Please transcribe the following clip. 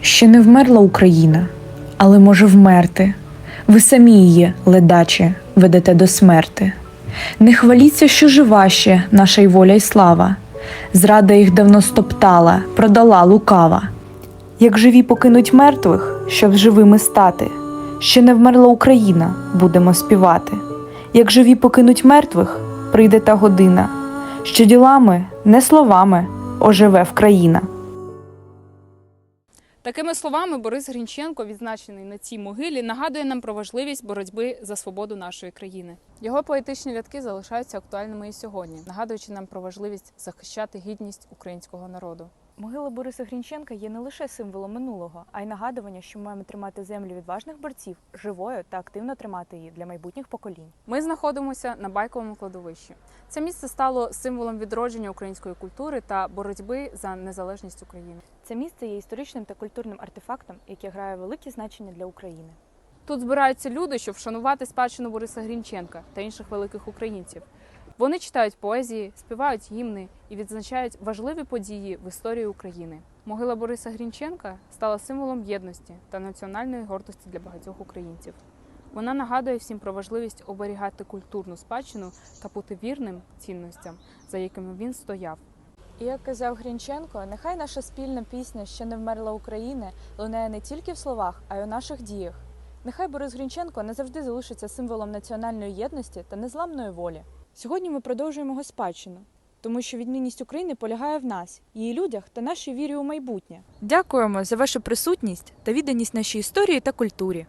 Ще не вмерла Україна, але може вмерти. Ви самі її, ледаче, ведете до смерти. Не хваліться, що жива ще наша й воля й слава. Зрада їх давно стоптала, продала лукава. Як живі покинуть мертвих, щоб живими стати. Ще не вмерла Україна, будемо співати. Як живі покинуть мертвих, прийде та година, що ділами, не словами, оживе в країна. Такими словами Борис Грінченко, відзначений на цій могилі, нагадує нам про важливість боротьби за свободу нашої країни. Його поетичні рядки залишаються актуальними і сьогодні, нагадуючи нам про важливість захищати гідність українського народу. Могила Бориса Грінченка є не лише символом минулого, а й нагадування, що маємо тримати землю відважних борців живою та активно тримати її для майбутніх поколінь. Ми знаходимося на байковому кладовищі. Це місце стало символом відродження української культури та боротьби за незалежність України. Це місце є історичним та культурним артефактом, яке грає велике значення для України. Тут збираються люди, щоб вшанувати спадщину Бориса Грінченка та інших великих українців. Вони читають поезії, співають гімни і відзначають важливі події в історії України. Могила Бориса Грінченка стала символом єдності та національної гордості для багатьох українців. Вона нагадує всім про важливість оберігати культурну спадщину та бути вірним цінностям, за якими він стояв. І як казав Грінченко, нехай наша спільна пісня ще не вмерла України лунає не тільки в словах, а й у наших діях. Нехай Борис Грінченко не завжди залишиться символом національної єдності та незламної волі. Сьогодні ми продовжуємо його спадщину, тому що відмінність України полягає в нас, її людях та нашій вірі у майбутнє. Дякуємо за вашу присутність та відданість нашій історії та культурі.